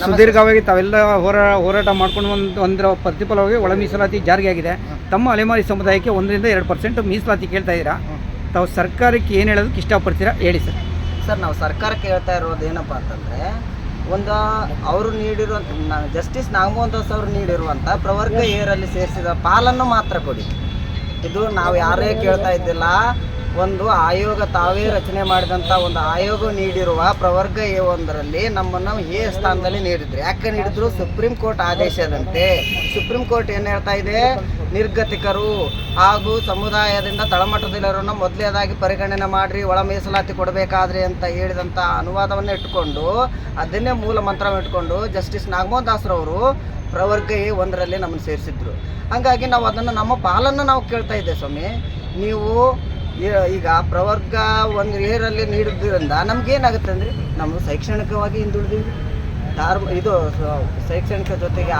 ಸುದೀರ್ಘವಾಗಿ ತಾವೆಲ್ಲ ಹೋರಾ ಹೋರಾಟ ಮಾಡ್ಕೊಂಡು ಒಂದು ಒಂದರ ಪ್ರತಿಫಲವಾಗಿ ಒಳ ಮೀಸಲಾತಿ ಜಾರಿಗೆ ಆಗಿದೆ ತಮ್ಮ ಅಲೆಮಾರಿ ಸಮುದಾಯಕ್ಕೆ ಒಂದರಿಂದ ಎರಡು ಪರ್ಸೆಂಟ್ ಮೀಸಲಾತಿ ಕೇಳ್ತಾ ಇದ್ದೀರಾ? ತಾವು ಸರ್ಕಾರಕ್ಕೆ ಏನು ಹೇಳೋದಕ್ಕೆ ಇಷ್ಟಪಡ್ತೀರಾ? ಹೇಳಿ ಸರ್. ಸರ್ ನಾವು ಸರ್ಕಾರಕ್ಕೆ ಹೇಳ್ತಾ ಇರೋದು ಏನಪ್ಪ ಅಂತಂದರೆ ಒಂದು ಅವರು ನೀಡಿರುವಂಥ ಜಸ್ಟಿಸ್ ನಾಗಮೋಹನ್ ದಾಸ್ ಅವರು ನೀಡಿರುವಂಥ ಪ್ರವರ್ಗ ಏರಲ್ಲಿ ಸೇರಿಸಿದ ಪಾಲನ್ನು ಮಾತ್ರ ಕೊಡಿ. ಇದು ನಾವು ಯಾರೇ ಕೇಳ್ತಾ ಇದ್ದಿಲ್ಲ ಒಂದು ಆಯೋಗ ತಾವೇ ರಚನೆ ಮಾಡಿದಂಥ ಒಂದು ಆಯೋಗ ನೀಡಿರುವ ಪ್ರವರ್ಗ ಎ ಒಂದರಲ್ಲಿ ನಮ್ಮನ್ನು ಎ ಸ್ಥಾನದಲ್ಲಿ ನೀಡಿದ್ರು. ಯಾಕೆ ನೀಡಿದ್ರು? ಸುಪ್ರೀಂ ಕೋರ್ಟ್ ಆದೇಶದಂತೆ. ಸುಪ್ರೀಂ ಕೋರ್ಟ್ ಏನು ಹೇಳ್ತಾ ಇದೆ? ನಿರ್ಗತಿಕರು ಹಾಗೂ ಸಮುದಾಯದಿಂದ ತಳಮಟ್ಟದಲ್ಲಿರೋನ ಮೊದಲೇದಾಗಿ ಪರಿಗಣನೆ ಮಾಡಿರಿ, ಒಳ ಮೀಸಲಾತಿ ಕೊಡಬೇಕಾದ್ರಿ ಅಂತ ಹೇಳಿದಂಥ ಅನುವಾದವನ್ನು ಇಟ್ಕೊಂಡು ಅದನ್ನೇ ಮೂಲ ಮಂತ್ರವನ್ನು ಇಟ್ಕೊಂಡು ಜಸ್ಟಿಸ್ ನಾಗಮೋಹನ್ ದಾಸ್ರವರು ಪ್ರವರ್ಗ ಎ ಒಂದರಲ್ಲಿ ನಮ್ಮನ್ನು ಸೇರಿಸಿದ್ರು. ಹಾಗಾಗಿ ನಾವು ಅದನ್ನು ನಮ್ಮ ಪಾಲನ್ನು ನಾವು ಕೇಳ್ತಾ ಇದ್ದೆ ಸ್ವಾಮಿ. ನೀವು ಈಗ ಪ್ರವರ್ಗ ಒಂದು ಏರಲ್ಲಿ ನೀಡಿದ್ರಿಂದ ನಮ್ಗೇನಾಗುತ್ತೆ ಅಂದರೆ ನಾವು ಶೈಕ್ಷಣಿಕವಾಗಿ ಹಿಂದುಳಿದೀವಿ. ಧಾರ್ಮ ಇದು ಶೈಕ್ಷಣಿಕ ಜೊತೆಗೆ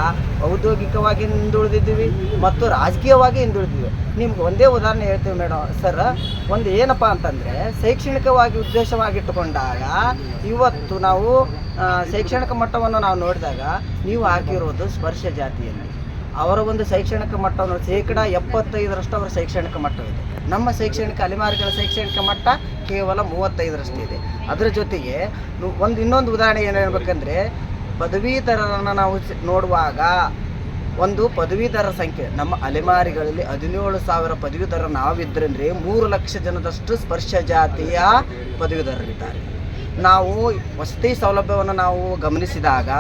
ಔದ್ಯೋಗಿಕವಾಗಿ ಹಿಂದುಳಿದಿದ್ದೀವಿ ಮತ್ತು ರಾಜಕೀಯವಾಗಿ ಹಿಂದುಳಿದಿವಿ ನಿಮ್ಗೆ ಒಂದೇ ಉದಾಹರಣೆ ಹೇಳ್ತೀವಿ ಮೇಡಮ್ ಸರ್, ಒಂದು ಏನಪ್ಪ ಅಂತಂದರೆ ಶೈಕ್ಷಣಿಕವಾಗಿ ಉದ್ದೇಶವಾಗಿಟ್ಟುಕೊಂಡಾಗ ಇವತ್ತು ನಾವು ಶೈಕ್ಷಣಿಕ ಮಟ್ಟವನ್ನು ನಾವು ನೋಡಿದಾಗ ನೀವು ಹಾಕಿರೋದು ಸ್ಪರ್ಶ ಜಾತಿಯಲ್ಲಿ. ಅವರ ಒಂದು ಶೈಕ್ಷಣಿಕ ಮಟ್ಟವನ್ನು ಶೇಕಡ ಎಪ್ಪತ್ತೈದರಷ್ಟು ಅವರ ಶೈಕ್ಷಣಿಕ ಮಟ್ಟವಿದೆ. ನಮ್ಮ ಶೈಕ್ಷಣಿಕ ಅಲೆಮಾರಿಗಳ ಶೈಕ್ಷಣಿಕ ಮಟ್ಟ ಕೇವಲ ಮೂವತ್ತೈದರಷ್ಟು ಇದೆ. ಅದರ ಜೊತೆಗೆ ಒಂದು ಇನ್ನೊಂದು ಉದಾಹರಣೆ ಏನು ಹೇಳ್ಬೇಕಂದ್ರೆ, ಪದವೀಧರರನ್ನು ನಾವು ನೋಡುವಾಗ ಒಂದು ಪದವೀಧರ ಸಂಖ್ಯೆ, ನಮ್ಮ ಅಲೆಮಾರಿಗಳಲ್ಲಿ ಹದಿನೇಳು ಸಾವಿರ ಪದವೀಧರ ನಾವಿದ್ರಂದ್ರೆ ಮೂರು ಲಕ್ಷ ಜನದಷ್ಟು ಸ್ಪರ್ಶ ಜಾತಿಯ ಪದವೀಧರರಿದ್ದಾರೆ. ನಾವು ವಸತಿ ಸೌಲಭ್ಯವನ್ನು ನಾವು ಗಮನಿಸಿದಾಗ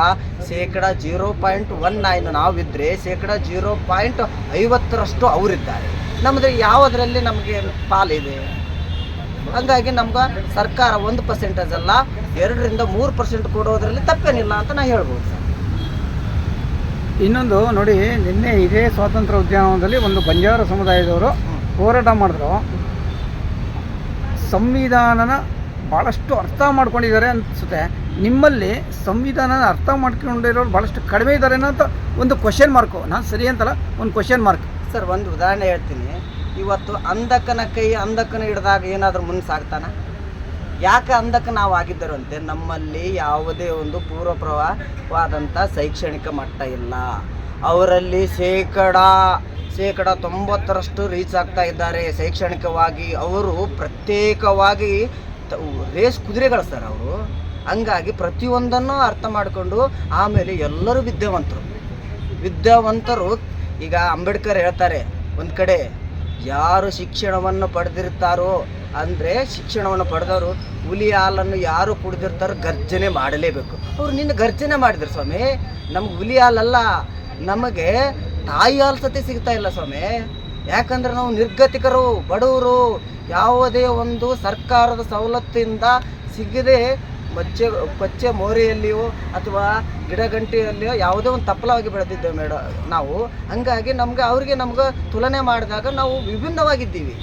ಶೇಕಡ ಜೀರೋ ಪಾಯಿಂಟ್ ಒನ್ ನೈನ್ ನಾವಿದ್ದರೆ ಶೇಕಡ ಜೀರೋ ಪಾಯಿಂಟ್ ಐವತ್ತರಷ್ಟು ಅವರಿದ್ದಾರೆ. ನಮ್ಮದು ಯಾವುದರಲ್ಲಿ ನಮಗೆ ಪಾಲಿದೆ? ಹಂಗಾಗಿ ನಮ್ಗೆ ಸರ್ಕಾರ ಒಂದು ಪರ್ಸೆಂಟೇಜ್ ಅಲ್ಲ, ಎರಡರಿಂದ ಮೂರು ಪರ್ಸೆಂಟ್ ಕೊಡೋದ್ರಲ್ಲಿ ತಪ್ಪೇನಿಲ್ಲ ಅಂತ ನಾ ಹೇಳ್ಬೋದು ಸರ್. ಇನ್ನೊಂದು ನೋಡಿ, ನಿನ್ನೆ ಇದೇ ಸ್ವಾತಂತ್ರ್ಯ ಉದ್ಯಾನವನದಲ್ಲಿ ಒಂದು ಬಂಜಾರ ಸಮುದಾಯದವರು ಹೋರಾಟ ಮಾಡಿದ್ರು. ಸಂವಿಧಾನನ ಭಾಳಷ್ಟು ಅರ್ಥ ಮಾಡ್ಕೊಂಡಿದ್ದಾರೆ ಅನಿಸುತ್ತೆ. ನಿಮ್ಮಲ್ಲಿ ಸಂವಿಧಾನನ ಅರ್ಥ ಮಾಡ್ಕೊಂಡಿರೋರು ಭಾಳಷ್ಟು ಕಡಿಮೆ ಇದ್ದಾರೆ ಅಂತ ಒಂದು ಕ್ವಶನ್ ಮಾರ್ಕು ನಾನು ಸರಿ ಅಂತಲ್ಲ? ಒಂದು ಕ್ವಶನ್ ಮಾರ್ಕ್ ಸರ್ ಒಂದು ಉದಾಹರಣೆ ಹೇಳ್ತೀನಿ. ಇವತ್ತು ಅಂಧಕನ ಕೈ ಅಂಧಕನ ಹಿಡಿದಾಗ ಏನಾದರೂ ಮುಂದೆ ಸಾಗ್ತಾನ? ಯಾಕೆ ಅಂಧಕ ನಾವು ಆಗಿದ್ದರಂತೆ ನಮ್ಮಲ್ಲಿ ಯಾವುದೇ ಒಂದು ಪೂರ್ವಪ್ರವಾದಂಥ ಶೈಕ್ಷಣಿಕ ಮಟ್ಟ ಇಲ್ಲ. ಅವರಲ್ಲಿ ಶೇಕಡ ಶೇಕಡ ತೊಂಬತ್ತರಷ್ಟು ರೀಚ್ ಆಗ್ತಾ ಇದ್ದಾರೆ. ಶೈಕ್ಷಣಿಕವಾಗಿ ಅವರು ಪ್ರತ್ಯೇಕವಾಗಿ ರೇಸ್ ಕುದುರೆಗಳು ಸರ್ ಅವರು. ಹಂಗಾಗಿ ಪ್ರತಿಯೊಂದನ್ನು ಅರ್ಥ ಮಾಡಿಕೊಂಡು ಆಮೇಲೆ ಎಲ್ಲರೂ ವಿದ್ಯಾವಂತರು. ವಿದ್ಯಾವಂತರು, ಈಗ ಅಂಬೇಡ್ಕರ್ ಹೇಳ್ತಾರೆ, ಒಂದು ಕಡೆ ಯಾರು ಶಿಕ್ಷಣವನ್ನು ಪಡೆದಿರ್ತಾರೋ ಅಂದರೆ ಶಿಕ್ಷಣವನ್ನು ಪಡೆದವರು ಹುಲಿ ಹಾಲನ್ನು ಯಾರು ಕುಡಿದಿರ್ತಾರೋ ಗರ್ಜನೆ ಮಾಡಲೇಬೇಕು. ಅವ್ರು ನಿನ್ನ ಗರ್ಜನೆ ಮಾಡಿದ್ರು ಸ್ವಾಮಿ. ನಮ್ಗೆ ಹುಲಿ ಹಾಲಲ್ಲ, ನಮಗೆ ತಾಯಿ ಹಾಲು ಸತಿ ಸಿಗ್ತಾ ಇಲ್ಲ ಸ್ವಾಮಿ. ಯಾಕಂದ್ರೆ ನಾವು ನಿರ್ಗತಿಕರು, ಬಡವರು, ಯಾವುದೇ ಒಂದು ಸರ್ಕಾರದ ಸವಲತ್ತಿಂದ ಸಿಗದೆ ಬಚ್ಚೆ ಬಚ್ಚೆ ಮೋರಿಯಲ್ಲಿಯೋ ಅಥವಾ ಗಿಡಗಂಟಿಯಲ್ಲಿಯೋ ಯಾವುದೇ ಒಂದು ತಪ್ಪಲವಾಗಿ ಬೆಳೆದಿದ್ದೇವೆ ಮೇಡ, ನಾವು. ಹಂಗಾಗಿ ನಮ್ಗೆ ಅವ್ರಿಗೆ ನಮ್ಗೆ ತುಲನೆ ಮಾಡಿದಾಗ ನಾವು ವಿಭಿನ್ನವಾಗಿದ್ದೀವಿ.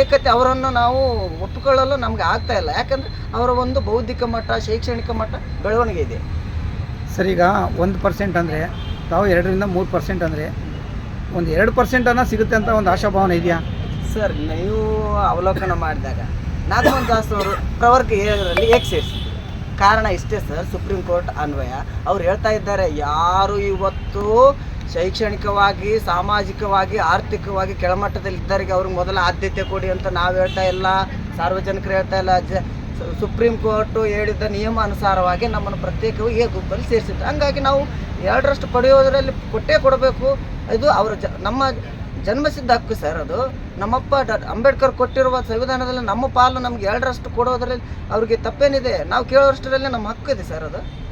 ಏಕತೆ ಅವರನ್ನು ನಾವು ಒಪ್ಪಿಕೊಳ್ಳಲು ನಮ್ಗೆ ಆಗ್ತಾ ಇಲ್ಲ. ಯಾಕಂದ್ರೆ ಅವರ ಒಂದು ಬೌದ್ಧಿಕ ಮಟ್ಟ, ಶೈಕ್ಷಣಿಕ ಮಟ್ಟ ಬೆಳವಣಿಗೆ ಇದೆ. ಸರ್, ಈಗ ಒಂದು ಪರ್ಸೆಂಟ್ ಅಂದರೆ, ತಾವು ಎರಡರಿಂದ ಮೂರು ಪರ್ಸೆಂಟ್ ಅಂದರೆ ಒಂದು ಎರಡು ಪರ್ಸೆಂಟನ್ನು ಸಿಗುತ್ತೆ ಅಂತ ಒಂದು ಆಶಾಭಾವನೆ ಇದೆಯಾ? ಸರ್, ನೀವು ಅವಲೋಕನ ಮಾಡಿದಾಗ ನಾಗಮೋಹನ್ ದಾಸ್ ಅವರು ಪ್ರವರ್ಗ ಏಳರಲ್ಲಿ ಏಕೆ ಸೇರಿಸಿದ್ರು. ಕಾರಣ ಇಷ್ಟೇ ಸರ್, ಸುಪ್ರೀಂ ಕೋರ್ಟ್ ಅನ್ವಯ. ಅವ್ರು ಹೇಳ್ತಾ ಇದ್ದಾರೆ, ಯಾರು ಇವತ್ತು ಶೈಕ್ಷಣಿಕವಾಗಿ, ಸಾಮಾಜಿಕವಾಗಿ, ಆರ್ಥಿಕವಾಗಿ ಕೆಳಮಟ್ಟದಲ್ಲಿದ್ದವರಿಗೆ ಅವ್ರಿಗೆ ಮೊದಲ ಆದ್ಯತೆ ಕೊಡಿ ಅಂತ ನಾವು ಹೇಳ್ತಾ ಇಲ್ಲ, ಸಾರ್ವಜನಿಕರು ಹೇಳ್ತಾ ಇಲ್ಲ. ಜ, ಸುಪ್ರೀಂ ಕೋರ್ಟು ಹೇಳಿದ ನಿಯಮ ಅನುಸಾರವಾಗಿ ನಮ್ಮನ್ನು ಪ್ರತ್ಯೇಕವಾಗಿ ಎ ಗುಂಪಲ್ಲಿ ಸೇರಿಸಿದ್ರು. ಹಂಗಾಗಿ ನಾವು ಎರಡರಷ್ಟು ಪಡೆಯೋದರಲ್ಲಿ ಕೊಟ್ಟೇ ಕೊಡಬೇಕು. ಇದು ಅವರ ಜ, ನಮ್ಮ ಜನ್ಮಸಿದ್ಧ ಹಕ್ಕು ಸರ್ ಅದು. ನಮ್ಮಪ್ಪ ಅಂಬೇಡ್ಕರ್ ಕೊಟ್ಟಿರುವ ಸಂವಿಧಾನದಲ್ಲಿ ನಮ್ಮ ಪಾಲು ನಮ್ಗೆ ಎರಡರಷ್ಟು ಕೊಡೋದ್ರಲ್ಲಿ ಅವ್ರಿಗೆ ತಪ್ಪೇನಿದೆ. ನಾವು ಕೇಳೋರಷ್ಟರಲ್ಲಿ ನಮ್ಮ ಹಕ್ಕು ಇದೆ ಸರ್ ಅದು.